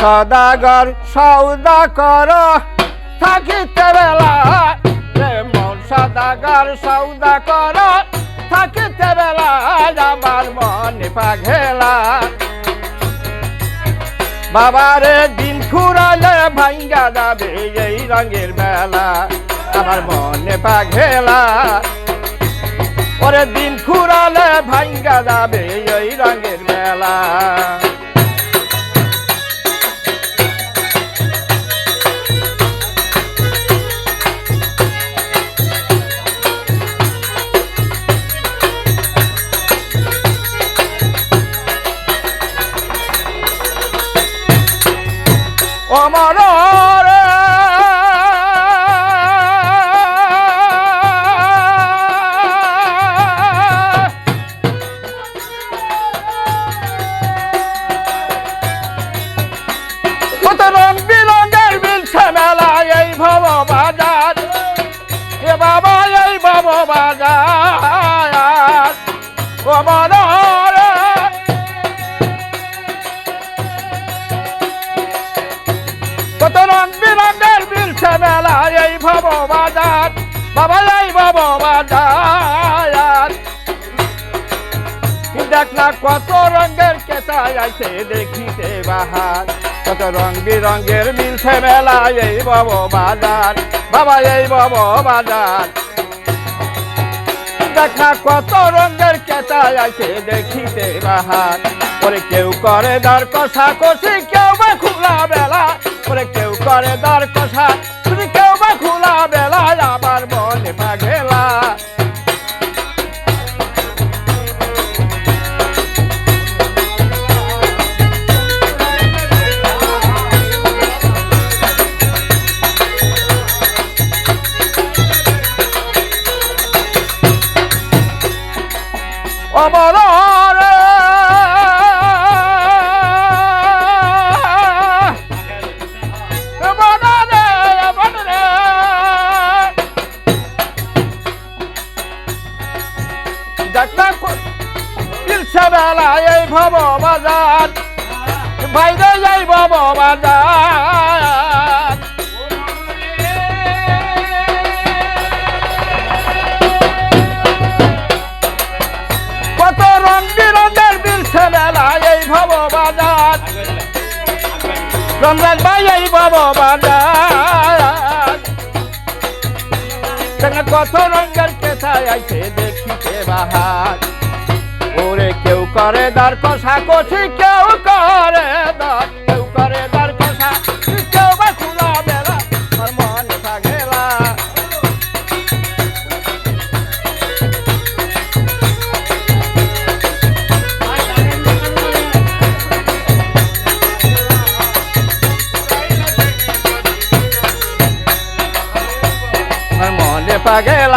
সদাগর সৌদা কর থাকিতে বেলা। মন সদাগর সৌদা কর থাকিতে বেলা। আমার মনে পাঘেলা। বাবারে দিন ফুরালে ভাঙ্গা যাবে এই রঙের বেলা আমার মনে পাঘেলা। ওরে দিন ফুরালে ভাঙ্গা যাবে এই রঙের বেলা অমর এই দেখ না কত রঙের কেতা আছে, দেখিতে বাহার। কত রং বিরঙের মিলছে মেলা এই ভব বাজার বাবা, এই ভব বাজার দেখা কত রঙের কেতা আছে, দেখিতে বাহার। ওরে কেউ করে দর কষা, কষি কেউ বা খোলা বেলা। ওরে কেউ করে দর কষা অমর রে বনরে, বনরে। দেখনা কো- ইলসা বেলা এই ভব বাজার বাইরে যাই ভব বাজার রমজান ভাই এই ভব বাজার কত রঙের কেসায় আইছে দেখিতে বাহার। ওরে কেউ করে দার কষা কষি, কেউ করে দার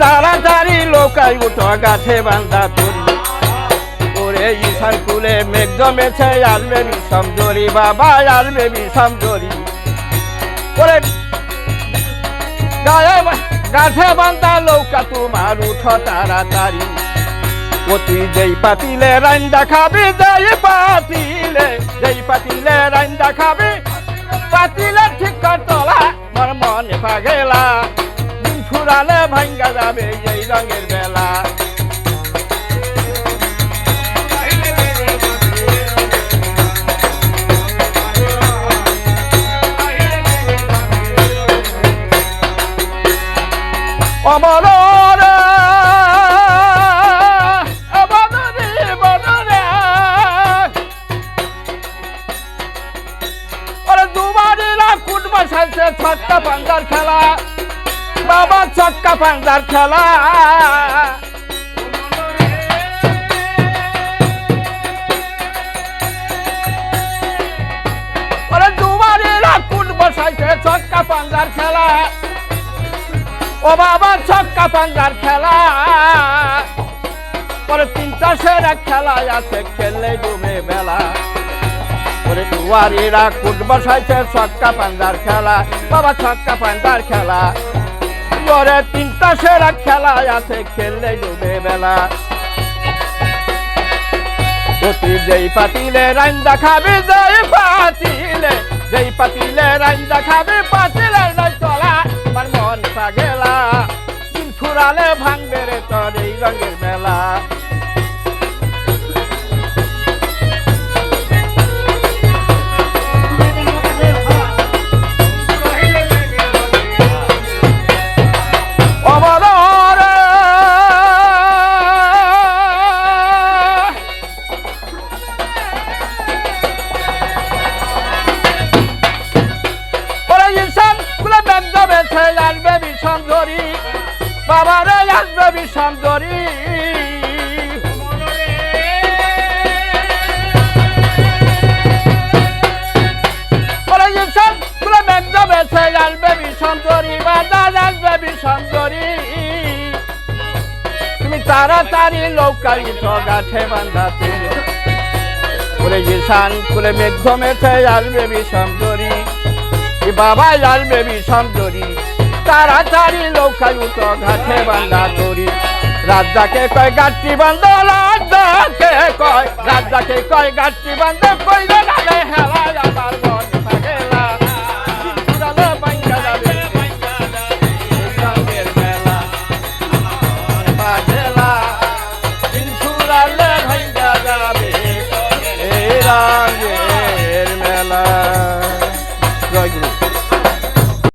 তাড়াতাড়ি লোকাই উঠো, গাছে বান্ধা তরি ওরে ইনসান কুলে মেঘ জমেছে আসবে বিষম জরি, বাবা আসবে বিষম জরি। ওরে গায়ে গাছে বান্ধা লৌকা তোমার উঠো তাড়াতাড়ি। তুই যেই পাতিলে রান্দা খাবি, যেই পাতিলে যেই পাতিলে রান্দা খাবি, পাতিলে ঠিক তোলা মর মনে পাগেলা ভাঙ্গা যাবে এই রঙের বেলা অমর রে, অমর রে, অমর রে। ওরে দুবারিরা কুটবা সাইছে ছট্টা পাঙ্গার খেলা বাবা চক্কা পাঞ্জার খেলা। চক্কা পান্ডার খেলা। ও বাবা চক্কা পান্ডার খেলা। পরে তিনটা সেরা খেলা আছে খেললে ডুবে বেলা। ওরে দুয়ারিরা কুট বসাইছে ছক্কা পাঞ্জার খেলা। বাবা ছক্কা পান্ডার খেলা। পরে তিনটা সেরা খেলা আছে, খেললে ডুবে বেলা। অতি যেই পাতিলে রান্দা খাবে যেই পাতিলে যেই পাতিলে রান্দা খাবে পাতিলে নাই চলা, আমার মন পাগেলা। দিন ফুরালে ভাঙবে রে তোর এই রঙের বিষম ধরি তুমি তাড়াতাড়ি লৌকাই গাছে বান্ধাতে। ওরে ঈশান কুলে মেঘ মেছে আসবে বিষম ধরি বাবা আসবে বিষম ধরি তাড়াতাড়ি লৌকাই উঠো, ঘাটে বান্ধা তরি। রাজাকে কয় গাছটি বান্ধ রাজাকে কয় রাজাকে কয় গাছটি বান্ধ কইলে লাগে হেলা আমার